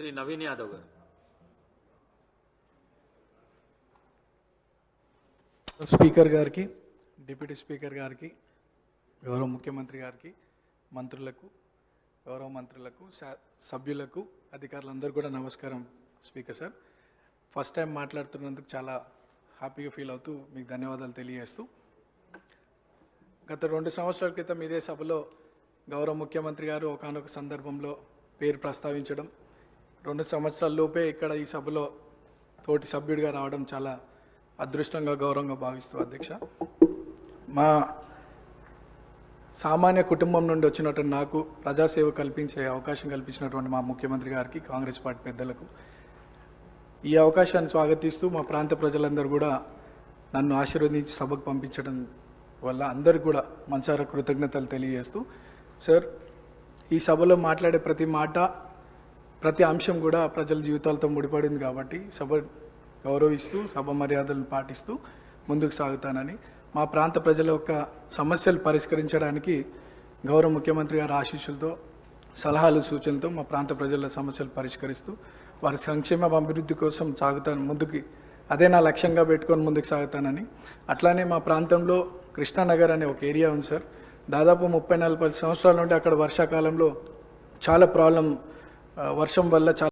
శ్రీ నవీన్ యాదవ్ గారు. స్పీకర్ గారికి deputy speaker గారికి గౌరవ ముఖ్యమంత్రి గారికి మంత్రులకు గౌరవ మంత్రులకు సభ్యులకు అధికారులందరూ కూడా నమస్కారం స్పీకర్ సార్. ఫస్ట్ టైం మాట్లాడుతున్నందుకు చాలా హ్యాపీగా ఫీల్ అవుతూ మీకు ధన్యవాదాలు తెలియజేస్తూ గత రెండు సంవత్సరాల క్రితం ఇదే సభలో గౌరవ ముఖ్యమంత్రి గారు ఒకనొక సందర్భంలో పేరు ప్రస్తావించడం రెండు సంవత్సరాల లోపే ఇక్కడ ఈ సభలో తోటి సభ్యుడిగా రావడం చాలా అదృష్టంగా గౌరవంగా భావిస్తూ అధ్యక్ష. మా సామాన్య కుటుంబం నుండి వచ్చినటువంటి నాకు ప్రజాసేవ కల్పించే అవకాశం కల్పించినటువంటి మా ముఖ్యమంత్రి గారికి కాంగ్రెస్ పార్టీ పెద్దలకు ఈ అవకాశాన్ని స్వాగతిస్తూ మా ప్రాంత ప్రజలందరూ కూడా నన్ను ఆశీర్వదించి సభకు పంపించడం వల్ల అందరికి కూడా మనసారా కృతజ్ఞతలు తెలియజేస్తూ సార్ ఈ సభలో మాట్లాడే ప్రతి మాట ప్రతి అంశం కూడా ప్రజల జీవితాలతో ముడిపడింది కాబట్టి సభ గౌరవిస్తూ సభ మర్యాదలను పాటిస్తూ ముందుకు సాగుతానని మా ప్రాంత ప్రజల యొక్క సమస్యలు పరిష్కరించడానికి గౌరవ ముఖ్యమంత్రి గారి ఆశీస్సులతో సలహాలు సూచనలతో మా ప్రాంత ప్రజల సమస్యలు పరిష్కరిస్తూ వారి సంక్షేమ అభివృద్ధి కోసం సాగుతాను ముందుకి అదే నా లక్ష్యంగా పెట్టుకొని ముందుకు సాగుతానని. అట్లానే మా ప్రాంతంలో కృష్ణానగర్ అనే ఒక ఏరియా ఉంది సార్. దాదాపు ముప్పై నలభై సంవత్సరాల నుండి అక్కడ వర్షాకాలంలో చాలా ప్రాబ్లం వర్షం వల్ల చాలా